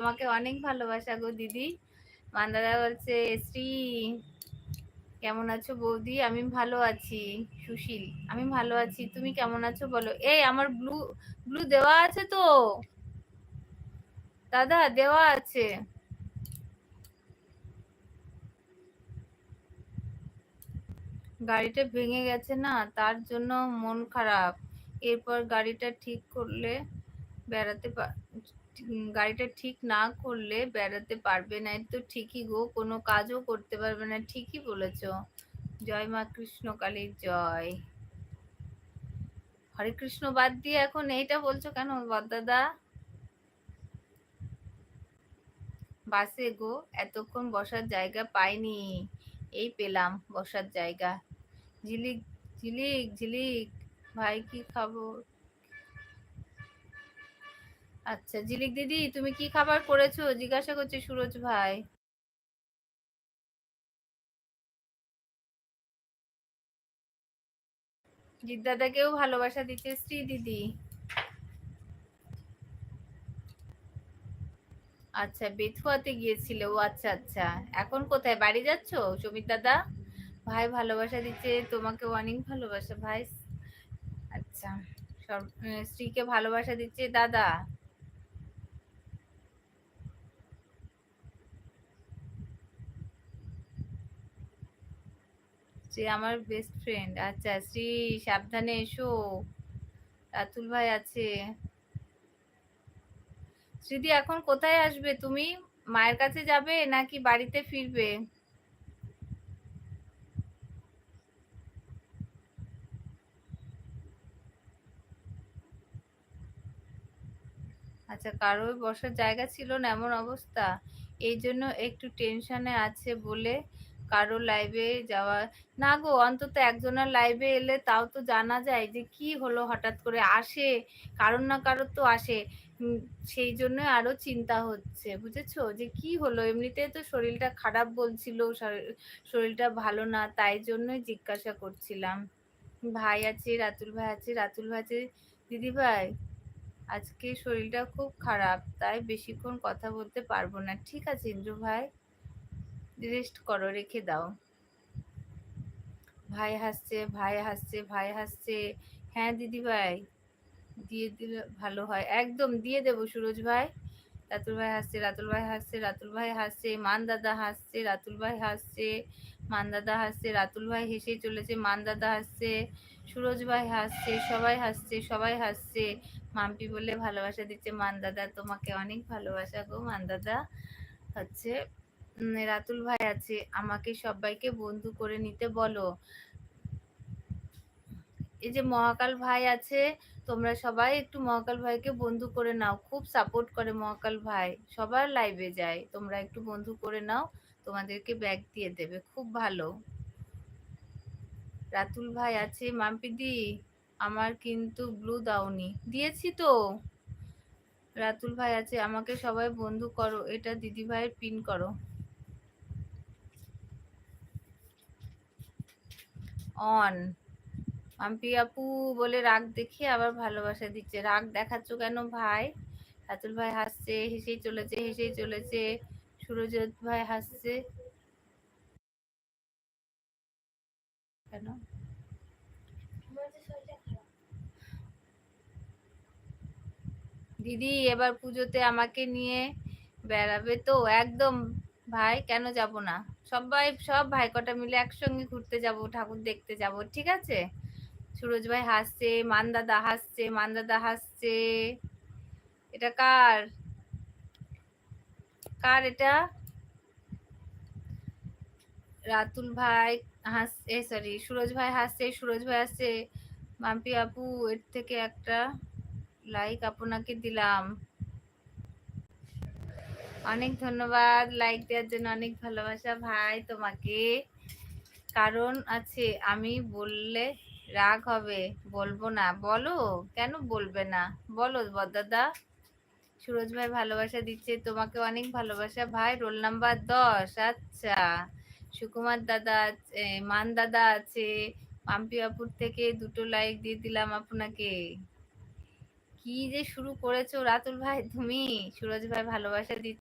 তোমাকে অনেক ভালোবাসা গো দিদি। মান্দাদা বলছে, শ্রী, কেমন আছো বৌদি? আমি ভালো আছি, সুশীল। আমি ভালো আছি, তুমি কেমন আছো বলো? এই, আমার ব্লু ব্লু দেওয়া আছে তো। দাদা, দেওয়া আছে। গাড়িটা ভেঙে গেছে না, তার জন্য মন খারাপ। এরপর গাড়িটা ঠিক করলে বেড়াতে গাড়িটা ঠিক না করলে বেড়াতে পারবে না। তো ঠিকই গো, কোনো কাজও করতে পারবে না। ঠিকই বলেছ। জয় মা কৃষ্ণ, কালীর জয়। হরে কৃষ্ণ, বাদ দিয়ে এখন এইটা বলছো কেন বদাদা বাসে গো, এতক্ষণ বসার জায়গা পাইনি। এই পেলাম বসার জায়গা। ঝিলিক ঝিলিক ঝিলিক, ভাই কি খাব আচ্ছা জিলিক দিদি, তুমি কি খাবার করেছ? জিজ্ঞাসা করছে সুরজ ভাই। জিদ্দাদাকেও ভালোবাসা দিচ্ছে শ্রী দিদি। আচ্ছা বেথুয়াতে গিয়েছিল। ও আচ্ছা আচ্ছা। এখন কোথায়? বাড়ি যাচ্ছ? সমিত দাদা? ভাই ভালোবাসা দিচ্ছে তোমাকে অনেক ভালোবাসা ভাই। আচ্ছা সব স্ত্রীকে ভালোবাসা দিচ্ছে দাদা। যে আমার বেস্ট ফ্রেন্ড আচ্ছা শ্রী, সাবধানে এসো। রাতুল ভাই আছে। শ্রীদি, এখন কোথায় আসবে? তুমি মায়ের কাছে যাবে নাকি বাড়িতে ফিরবে? আচ্ছা কারও বসার জায়গা ছিল না, এমন অবস্থা। এই জন্য একটু টেনশনে আছে বলে কারও লাইভে যাওয়া। না গো, অন্তত একজনের লাইভে এলে তাও তো জানা যায় যে কি হলো হঠাৎ করে, আসে। কারোর না কারোর তো আসে। সেই জন্য আরও চিন্তা হচ্ছে, বুঝেছ? যে কি হলো? এমনিতে তো শরীরটা খারাপ বলছিল শরীরটা ভালো না, তাই জন্যই জিজ্ঞাসা করছিলাম। ভাই আছে, রাতুল ভাই আছে, রাতুল ভাই আছে। দিদি ভাই, আজকে শরীরটা খুব খারাপ, তাই বেশিক্ষণ কথা বলতে পারব না। ঠিক আছে, ইন্দ্র ভাই? রেস্ট করো, রেখে দাও। ভাই হাসছে ভাই হাসছে ভাই হাসছে। হ্যাঁ দিদি ভাই, দিয়ে দিলে ভালো হয়। একদম দিয়ে দেবো, সুরজ ভাই। রাতুল ভাই হাসছে, রাতুল ভাই হাসছে, রাতুল ভাই হাসছে। মান দাদা হাসছে, রাতুল ভাই হাসছে। মান দাদা হাসছে, রাতুল ভাই হেসে চলেছে, মান দাদা হাসছে। সুরজ ভাই হাসছে, সবাই হাসছে সবাই হাসছে। মাম্পি বলে ভালোবাসা দিচ্ছে, মান দাদা তোমাকে অনেক ভালোবাসা গো, মান দাদা। হচ্ছে রাতুল ভাই আছে, আমাকে সবাইকে বন্ধু করে নিতে বলো। এই যে মহাকাল ভাই আছে, তোমরা সবাই একটু মহাকাল ভাইকে বন্ধু করে নাও, খুব সাপোর্ট করে মহাকাল ভাই। সবার লাইভে যায়, তোমরা একটু বন্ধু করে নাও, তোমাদেরকে ব্যাগ দিয়ে দেবে, খুব ভালো। রাতুল ভাই আছে, মাম্পিদি, আমার কিন্তু ব্লু দাওনি। দিয়েছি তো। রাতুল ভাই আছে, আমাকে সবাই বন্ধু করো, এটা দিদি ভাইয়ের পিন করো। অন। মাম্পি আপু বলে, রাগ দেখে আবার ভালোবাসা দিচ্ছে। রাগ দেখাচ্ছ কেন ভাই? রাতুল ভাই হাসছে, হেসেই চলেছে হেসেই চলেছে। সুরজিৎ ভাই হাসছে। কেন? দিদি, এবার পুজোতে আমাকে নিয়ে বেড়াবে তো? একদম। ভাই, কেন যাব না? সবাই, সব ভাই কটা মিলে একসঙ্গে ঘুরতে যাব, ঠাকুর দেখতে যাব, ঠিক আছে? সুরজ ভাই হাসছে মানদাদা হাসছে মানদাদা হাসছে। এটা কার? কার এটা? রাতুল ভাই হাস, এ সরি সুরজ ভাই হাসছে, সুরজ ভাই হাসছে। মাম্পি আপু, এর থেকে একটা লাইক আপনাকে দিলাম। অনেক ধন্যবাদ। লাইক দেওয়ার জন্য অনেক ভালোবাসা ভাই তোমাকে। কারণ আছে, আমি বললে রাগ হবে, বলব না। বলো, কেন বলবে না? বলো বদাদা সুরজ ভাই ভালোবাসা দিচ্ছে, তোমাকে অনেক ভালোবাসা ভাই। রোল নাম্বার দশ আচ্ছা। সুকুমার দাদা আছে মান দাদা আছে। পাম্পিয়াপুর থেকে দুটো লাইক দিয়ে দিলাম আপনাকে। কি যে শুরু করেছ রাতুল ভাই, তুমি? সুরজ ভাই ভালোবাসা দিচ্ছে।